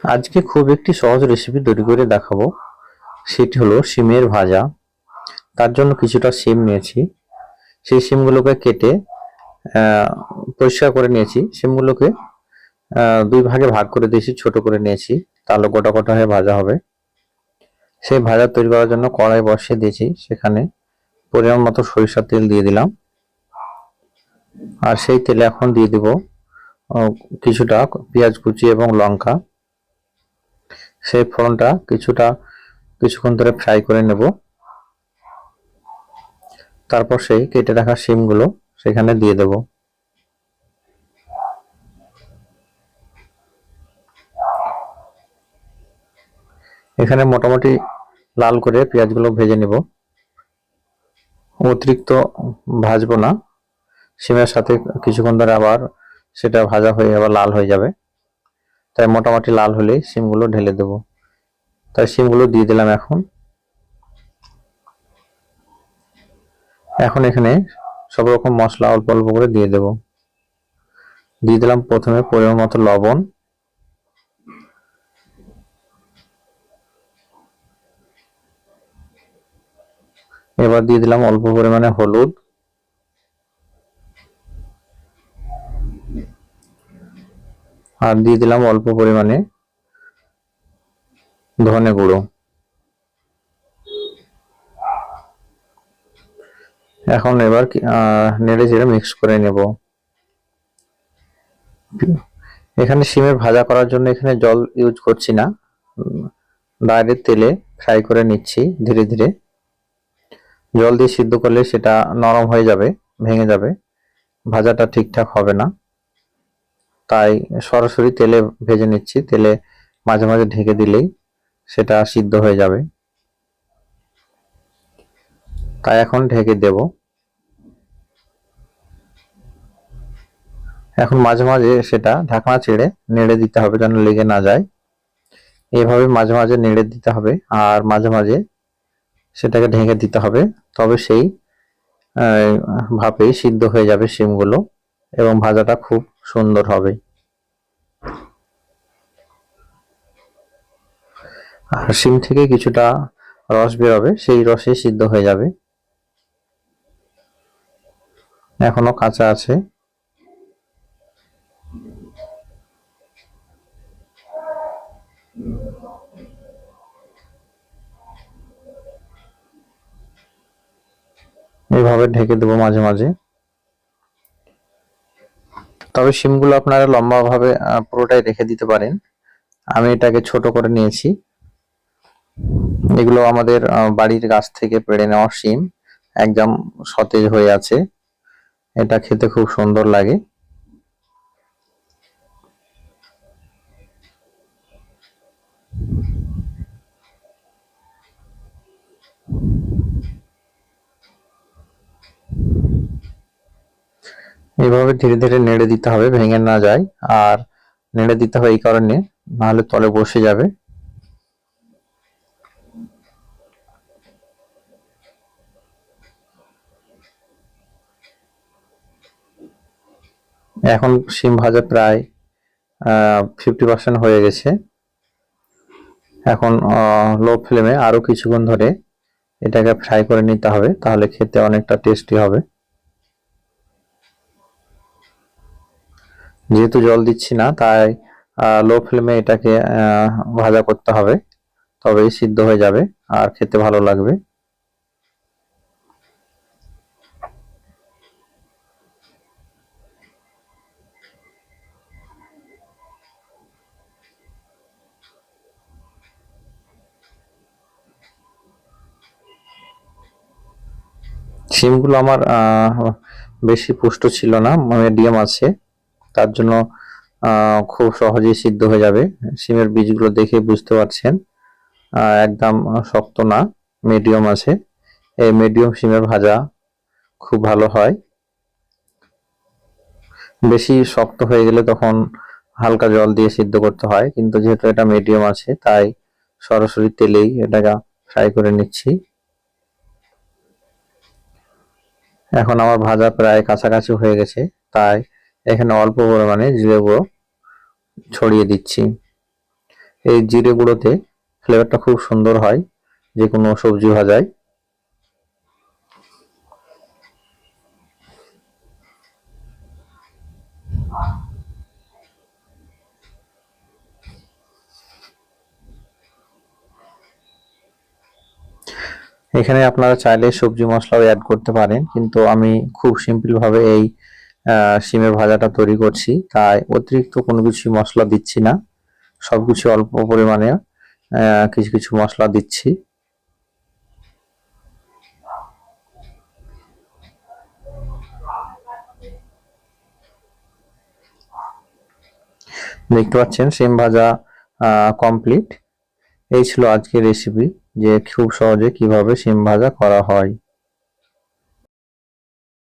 আজকে খুব একটি সহজ রেসিপি তৈরি করে দেখাবো। সেটি হলো শিমের ভাজা। তার জন্য কিছুটা শিম নিয়েছি। সেই শিমগুলোকে কেটে পরিষ্কার করে নিয়েছি। শিমগুলোকে আহ, দুই ভাগে ভাগ করে দিয়েছি ছোট করে নিয়েছি। তাহলে গোটা গোটা হয়ে ভাজা হবে। সেই ভাজা তৈরি করার জন্য কড়াই বসিয়ে দিয়েছি। সেখানে পরিমাণ মতো সরিষার তেল দিয়ে দিলাম। আর সেই তেলে এখন দিয়ে দিব কিছুটা পেঁয়াজ কুচি এবং লঙ্কা। সেই ফোড়নটা কিছুটা কিছুক্ষণ ধরে ফ্রাই করে নেব। তারপর সেই কেটে রাখা শিমগুলো সেখানে দিয়ে দেব। এখানে মোটামুটি লাল করে পেঁয়াজগুলো ভেজে নেব। অতিরিক্ত ভাজবো না। শিমের সাথে কিছুক্ষণ ধরে আবার সেটা ভাজা হয়ে আবার লাল হয়ে যাবে। তাই মোটামুটি লাল হলে সিমগুলো ঢেলে দেব। তাই সিমগুলো দিয়ে দিলাম এখন। এখন এখানে সব রকম মশলা অল্প অল্প করে দিয়ে দেব। দিয়ে দিলাম প্রথমে পরিমাণ মতো লবণ। এবার দিয়ে দিলাম অল্প পরিমাণে হলুদ। আর দিয়ে দিলাম অল্প পরিমাণে ধনে গুঁড়ো। এখন এবার নেড়ে চেড়ে মিক্স করে নেব। এখানে শিমের ভাজা করার জন্য এখানে জল ইউজ করছি না। ডাইরেক্ট তেলে ফ্রাই করে নিচ্ছি ধীরে ধীরে। জল দিয়ে সিদ্ধ করলে সেটা নরম হয়ে যাবে, ভেঙে যাবে। ভাজাটা ঠিকঠাক হবে না। তাই সরাসরি তেলে ভেজে নিচ্ছি। তেলে মাঝে মাঝে ঢেকে দিলেই সেটা সিদ্ধ হয়ে যাবে। তাই এখন ঢেকে দেব। এখন মাঝে মাঝে সেটা ঢাকনা ছেড়ে নেড়ে দিতে হবে যেন লেগে না যায়। এভাবে মাঝে মাঝে নেড়ে দিতে হবে আর মাঝে মাঝে সেটাকে ঢেকে দিতে হবে। তবে সেই ভাবেই সিদ্ধ হয়ে যাবে শিমগুলো। এবং ভাজাটা খুব সুন্দর হবে। আর শিম থেকে কিছুটা রস বেরোবে, সেই রসে সিদ্ধ হয়ে যাবে। এখনও কাঁচা আছে। এভাবে ঢেকে দেবো মাঝে মাঝে। তবে সিমগুলো আপনারা লম্বাভাবে পুরোটাই রেখে দিতে পারেন। আমি এটাকে ছোট করে নিয়েছি। এগুলো আমাদের বাড়ির গাছ থেকে পেড়ে নেওয়া সিম। একদম সতেজ হয়ে আছে। এটা খেতে খুব সুন্দর লাগে। এইভাবে ধীরে ধীরে নেড়ে দিতে হবে, ভেঙে না যায়। আর নেড়ে দিতে হবে এই কারণে, নাহলে তলে বসে যাবে। এখন শিম ভাজা প্রায় ফিফটি পার্সেন্ট হয়ে গেছে। এখন লো ফ্লেমে আরও কিছুক্ষণ ধরে এটাকে ফ্রাই করে নিতে হবে, তাহলে খেতে অনেকটা টেস্টি হবে। যেহেতু জল দিচ্ছি না, তাই লো ফ্লেমে এটাকে ভাজা করতে হবে। তবেই সিদ্ধ হয়ে যাবে, আর খেতে ভালো লাগবে। শিমগুলো আমার বেশি পুষ্ট ছিল না মিডিয়াম আছে। তার জন্য খুব সহজেই সিদ্ধ হয়ে যাবে। সিমের বীজগুলো দেখে বুঝতে পারছেন একদম শক্ত না মিডিয়াম আছে। এই মিডিয়াম শিমের ভাজা খুব ভালো হয়। বেশি শক্ত হয়ে গেলে তখন হালকা জল দিয়ে সিদ্ধ করতে হয়, কিন্তু যেহেতু এটা মিডিয়াম আছে, তাই সরাসরি তেলেই এটাকে ফ্রাই করে নিচ্ছি। এখন আমার ভাজা প্রায় কাছাকাছি হয়ে গেছে, তাই এখানে অল্প পরিমাণে জিরে গুঁড়ো ছড়িয়ে দিচ্ছি। এই জিরে গুঁড়োতে ফ্লেভারটা খুব সুন্দর হয় যে কোনো সবজি ভাজায়। এখানে আপনারা চাইলে সবজি মশলাও অ্যাড করতে পারেন, কিন্তু আমি খুব সিম্পল ভাবে এই শিমের ভাজাটা তৈরি করছি। তাই অতিরিক্ত কোনো কিছু মশলা দিচ্ছি না। সবকিছু অল্প পরিমাণে কিছু কিছু মশলা দিচ্ছি। দেখতে পাচ্ছেন, শিম ভাজা কমপ্লিট এই ছিল আজকের রেসিপি যে খুব সহজে কীভাবে শিম ভাজা করা হয়।